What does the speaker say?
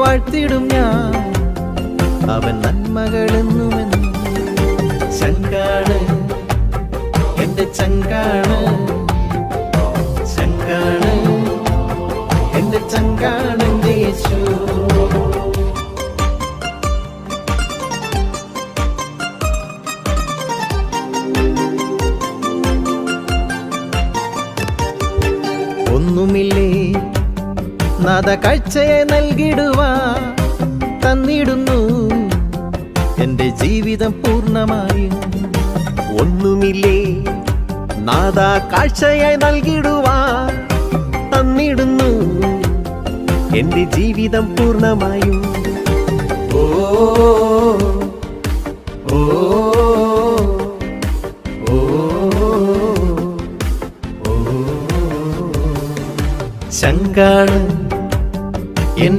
വാഴ്ത്തിടും ഞാൻ. അവൻ നന്മകളെന്നുമെന്നും ചങ്കാണ് എന്റെ ചങ്കാണ്. ചങ്കാണ് എന്റെ ചങ്കാണ് എന്റെ യേശു. ഒന്നുമില്ലേ? നാദ കാഴ്ചയെ നൽകിടുവാ തന്നിടുന്നു. എന്റെ ജീവിതം പൂർണമായും. ഒന്നുമില്ലേ നാദ കാഴ്ചയായി നൽകിടുവാ തന്നിടുന്നു. എന്റെ ജീവിതം പൂർണമായും. ഓ ഓ ശങ്കാണ് ¿En?